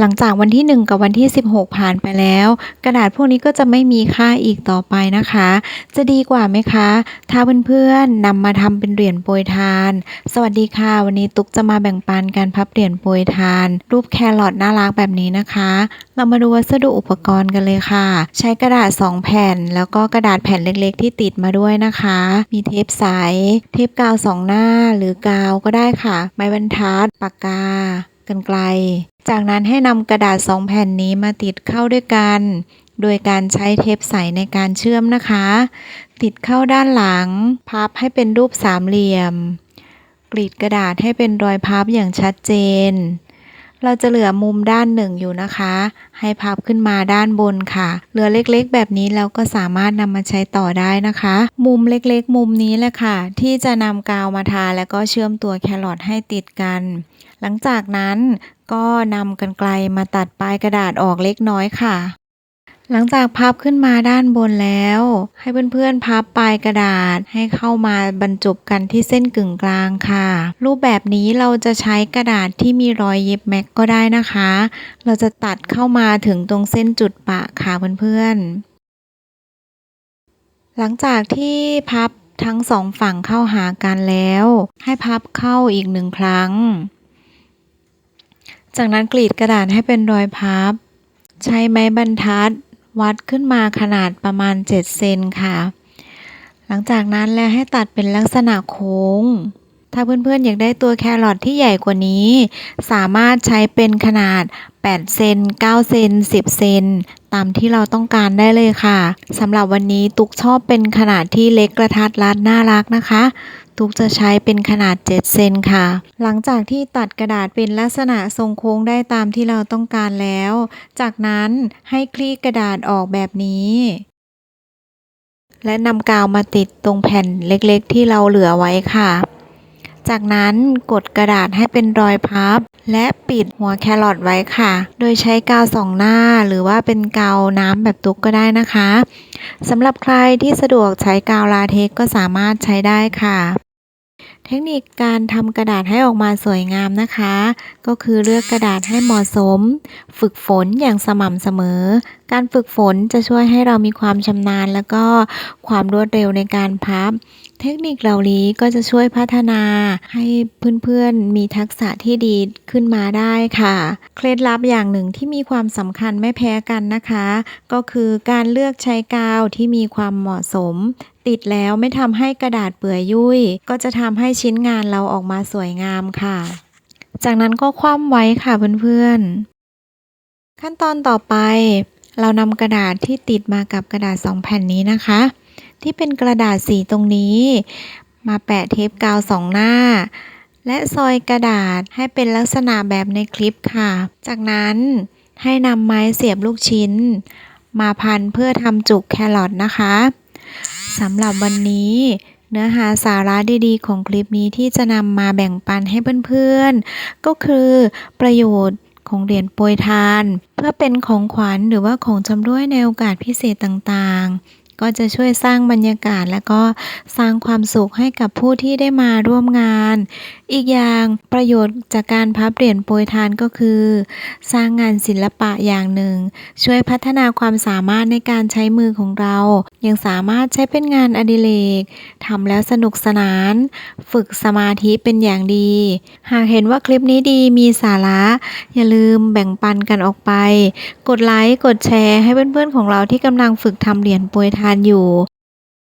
หลังจากวันที่ 1 กับวันที่ 16 ผ่านไปแล้ว กระดาษพวกนี้ก็จะไม่มีค่าอีกต่อไปนะคะ จะดีกว่าไหมคะ ถ้าเพื่อนๆนำมาทำเป็นเหรียญโปรยทาน สวัสดีค่ะ วันนี้ตุ๊กจะมาแบ่งปันการพับเหรียญโปรยทาน รูปแครอทน่ารักแบบนี้นะคะ เรามาดูวัสดุอุปกรณ์กันเลยค่ะ ใช้กระดาษ 2 แผ่น แล้วก็กระดาษแผ่นเล็กๆ ที่ติดมาด้วยนะคะ มีเทปใส เทปกาวสองหน้าหรือกาวก็ได้ค่ะ ไม้บรรทัด ปากกา กันไกล จากนั้นให้นำกระดาษสองแผ่นนี้มาติดเข้าด้วยกัน โดยการใช้เทปใสในการเชื่อมนะคะ ติดเข้าด้านหลัง พับให้เป็นรูปสามเหลี่ยม กรีดกระดาษให้เป็นรอยพับอย่างชัดเจน เราจะเหลือมุมด้านหนึ่งอยู่นะคะ ให้พับขึ้นมาด้านบนค่ะ เหลือเล็กๆ แบบนี้เราก็สามารถนำมาใช้ต่อได้นะคะ มุมเล็กๆ มุมนี้แหละค่ะ ที่จะนำกาวมาทาแล้วก็เชื่อมตัวแครอทให้ติดกัน หลังจากนั้นก็นำกรรไกรมาตัดปลายกระดาษออกเล็กน้อยค่ะ หลังจากพับขึ้นมาด้านบนแล้ว ให้เพื่อนๆพับปลายกระดาษให้เข้ามาบรรจบกันที่เส้นกึ่งกลางค่ะ รูปแบบนี้เราจะใช้กระดาษที่มีรอยเย็บแม็กก็ได้นะคะ เราจะตัดเข้ามาถึงตรงเส้นจุดปะค่ะเพื่อนๆ หลังจากที่พับทั้งสองฝั่งเข้าหากันแล้ว ให้พับเข้าอีกหนึ่งครั้ง จากนั้นกรีดกระดาษให้เป็นรอยพับ ใช้ไม้บรรทัด วัดขึ้นมาขนาดประมาณ 7 เซนค่ะ หลังจากนั้นแล้วให้ตัดเป็นลักษณะโค้ง ถ้าเพื่อนๆอยากได้ตัวแครอทที่ใหญ่กว่านี้ สามารถใช้เป็นขนาด 8 เซน 9 เซน 10 เซน ตามที่เราต้องการได้เลยค่ะสำหรับวันนี้ตุกชอบเป็นขนาดที่เล็กกระทัดรัดน่ารักนะคะ ตุกจะใช้เป็นขนาด 7 เซนค่ะ หลังจากที่ตัดกระดาษเป็นลักษณะทรงโค้งได้ตามที่เราต้องการแล้ว จากนั้นให้คลี่กระดาษออกแบบนี้และนำกาวมาติดตรงแผ่นเล็กๆ ที่เราเหลือไว้ค่ะ จากนั้นกดกระดาษให้เป็นรอยพับ และปิดหัวแครอทไว้ค่ะ โดยใช้กาวสองหน้าหรือว่าเป็นกาวน้ำแบบตุ๊กก็ได้นะคะสำหรับใครที่สะดวกใช้กาวลาเทกก็สามารถใช้ได้ค่ะ เทคนิคการทำกระดาษให้ออกมาสวยงามนะคะ ก็คือเลือกกระดาษให้เหมาะสม ฝึกฝนอย่างสม่ำเสมอ การฝึกฝนจะช่วยให้เรามีความชำนาญ แล้วก็ความรวดเร็วในการพับ เทคนิคเหล่านี้ก็จะช่วยพัฒนาให้เพื่อนๆมีทักษะที่ดีขึ้นมาได้ค่ะ เคล็ดลับอย่างหนึ่งที่มีความสำคัญไม่แพ้กันนะคะ ก็คือการเลือกใช้กาวที่มีความเหมาะสม ติดแล้วไม่ทำให้กระดาษเปื่อยยุ่ย ก็จะทำให้ชิ้นงานเราออกมาสวยงามค่ะ จากนั้นก็คว่ำไว้ค่ะเพื่อนๆ ขั้นตอนต่อไป เรานำกระดาษที่ติดมากับกระดาษสองแผ่นนี้นะคะ ที่เป็นกระดาษสีตรงนี้ มาแปะเทปกาวสองหน้าและซอยกระดาษให้เป็นลักษณะแบบในคลิปค่ะ จากนั้นให้นำไม้เสียบลูกชิ้น มาพันเพื่อทำจุกแครอทนะคะ สำหรับวันนี้เนื้อหาสาระดีๆ ของคลิปนี้ที่จะนำมาแบ่งปันให้เพื่อนๆ ก็คือประโยชน์ของเหรียญโปรยทาน เพื่อเป็นของขวัญหรือว่าของชำร่วยในโอกาสพิเศษต่างๆ ก็จะช่วยสร้างบรรยากาศและก็สร้างความสุขให้กับผู้ที่ได้มาร่วมงาน อีกอย่างประโยชน์จากการพับเหรียญโปรยทานก็คือ สร้างงานศิลปะอย่างหนึ่ง ช่วยพัฒนาความสามารถในการใช้มือของเรา ยังสามารถใช้เป็นงานอดิเรกทำแล้วสนุกสนาน ฝึกสมาธิเป็นอย่างดี หากเห็นว่าคลิปนี้ดีมีสาระ อย่าลืมแบ่งปันกันออกไป กดไลค์กดแชร์ให้เพื่อนๆของเราที่กำลังฝึกทำเหรียญโปรยทานานอยู่